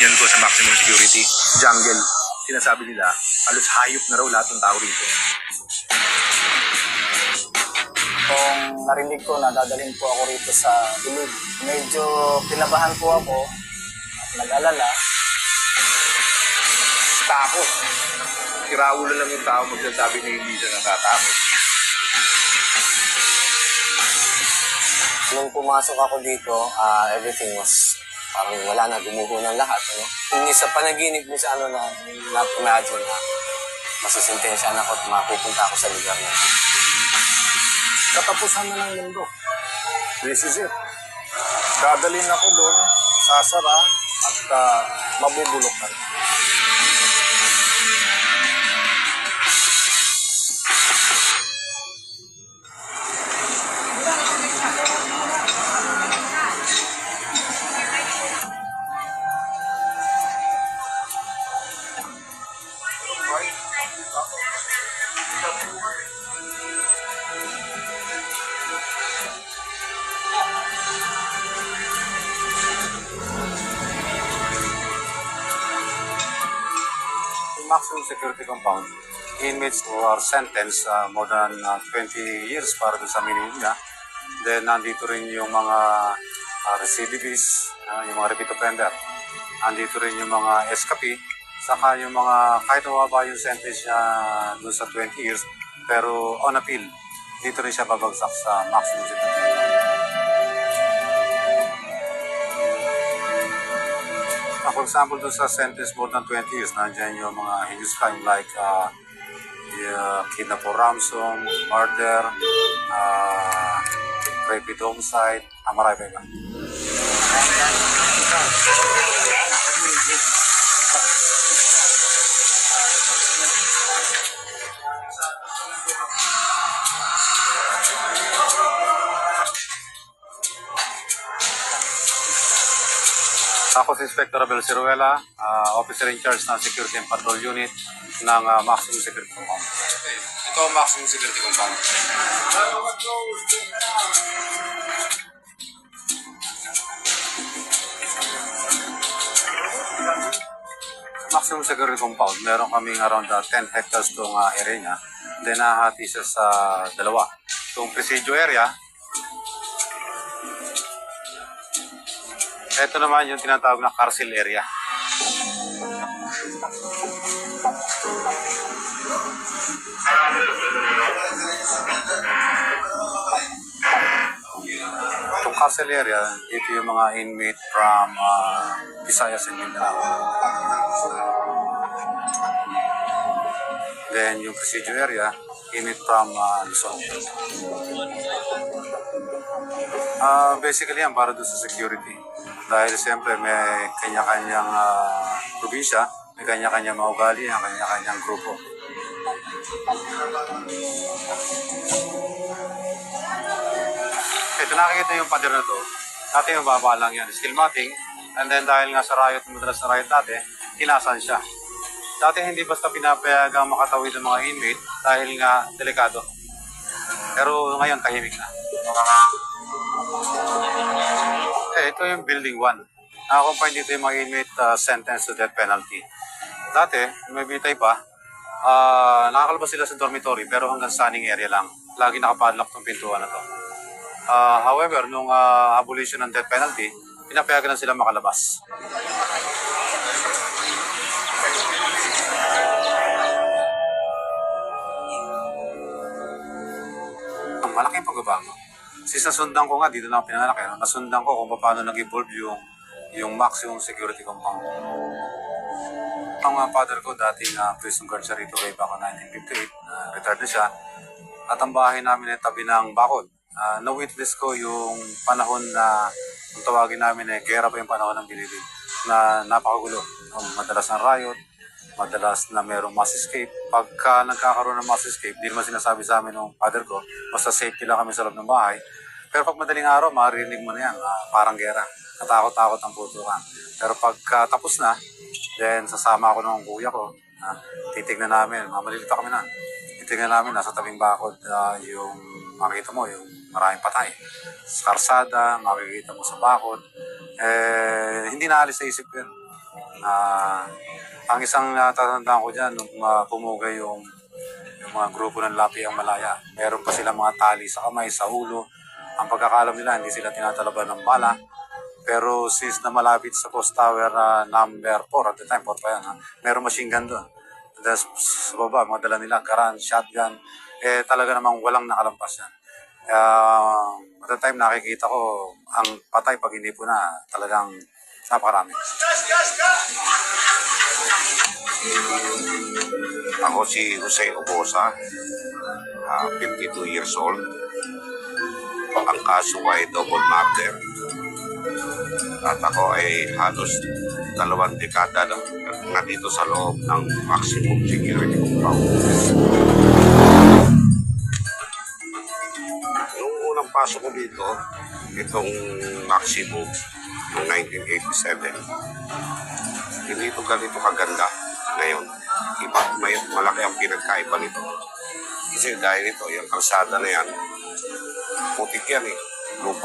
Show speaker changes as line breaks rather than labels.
Yan ko sa maximum security. Jungle. Sinasabi nila, halos hayop na raw lahat ng tao rito.
Kung narinig ko na dadalhin po ako rito sa Bilib, medyo kinabahan po ako at nag-alala.
Takot. Si Raul lang yung tao magsasabi na hindi siya natatakot.
Nung pumasok ako dito, ah, everything was parang wala na, gumuho ng lahat. Ano? Hindi sa panaginip mo sa ano na na-imagine na masasintensya ako at mapupunta ako sa lugar na.
Katapusan na ng mundo. This is it. Dadalhin ako doon, sasara, at uh, mabubulok na.
Maximum security compound, inmates who are sentenced uh, more than uh, 20 years para sa minimum niya. Then nandito rin yung mga uh, recidivists, uh, yung mga repeat offender. Nandito rin yung mga escapee, saka yung mga kahit mababa yung sentence niya dun sa 20 years, pero on appeal, dito rin siya babagsak sa maximum security. Uh, for example, doon sa sentence more than 20 years, nandiyan yung mga crime like uh, uh, kidnap or ransom, murder, uh, rape with homicide, ah, marami pa iba. Ako si Inspector Abel Ciruela, ah, officer in charge ng Security and Patrol Unit ng ah, Maximum Security Command.
Ito ang maximum security compound.
Maximum Security Compound, meron kaming around ah, 10 hectares itong ah, area niya. Then nahati siya sa dalawa. Itong Presidio area, ito naman yung tinatawag na Carcel area. Itong Carcel area, ito yung mga inmate from uh, Visayas and Mindanao. Then yung Presidio area, inmate from uh, Luzon. Ah, basically yan para doon sa security. Dahil siyempre may kanya-kanyang ah, probinsya, may kanya-kanyang mga ugali, may kanya-kanyang grupo. Ito nakikita yung pader na to. Dati yung baba lang yan, skill matting. And then dahil nga sa riot, madalas sa riot dati, tinasan siya. Dati hindi basta pinapayagang makatawid ng mga inmate dahil nga delikado. Pero ngayon tahimik na. Ito yung building 1. Nakakompine dito yung mga inmate uh, sentenced to death penalty. Dati, may bitay pa, ah nakakalabas sila sa dormitory pero hanggang sunning area lang. Lagi nakapadlock tong pintuan na to. Ah, however, nung ah, abolition ng death penalty, pinapayagan na sila makalabas. Ang malaking pagbabago. Since nasundan ko nga, dito na ako pinanalaki, no? nasundan ko kung paano nag-evolve yung, yung maximum security compound. Ang uh, father ko dating uh, prison guard siya rito way back in 1958, uh, retired na siya. At ang bahay namin ay tabi ng bakod. Uh, na-witness ko yung panahon na, kung tawagin namin ay gera pa yung panahon ng Bilibid, na napakagulo. Um, madalas ng riot, madalas na merong mass escape. Pagka nagkakaroon ng mass escape, di naman sinasabi sa amin ng father ko, basta safety lang kami sa loob ng bahay. Pero pag madaling araw, maririnig mo na yan, ah, parang gera. Katakot-takot ang putukan. Pero pagka tapos na, then sasama ako ng kuya ko, ah, titignan namin, mamalilito kami na. Titignan namin, nasa tabing bakod ah, yung makikita mo, yung maraming patay. Sa karsada, makikita mo sa bakod. Eh, hindi na alis sa isip ko yun. Na ang isang natatandaan ko dyan, nung uh, pumugay yung, yung mga grupo ng Lapi ang Malaya, meron pa silang mga tali sa kamay, sa ulo. Ang pagkakalam nila, hindi sila tinatalaban ng bala. Pero since na malapit sa post tower na number 4 at the time, 4 pa yan, ha? meron machine gun doon. Tapos sa baba, mga dala nila, karan, shotgun, eh talaga namang walang nakalampas yan. Kaya at the time nakikita ko, ang patay pag hindi po na, talagang napakarami.
Ako si Jose Obosa, ah, 52 years old. Ang kaso ay double murder. At ako ay halos dalawang dekada na nandito sa loob ng maximum security compound. Nung unang pasok ko dito, itong maximum noong 1987, hindi ito ganito kaganda ngayon. Iba, may malaki ang pinagkaiba nito. Kasi dahil ito, yung kalsada na yan, putik yan eh. Lupa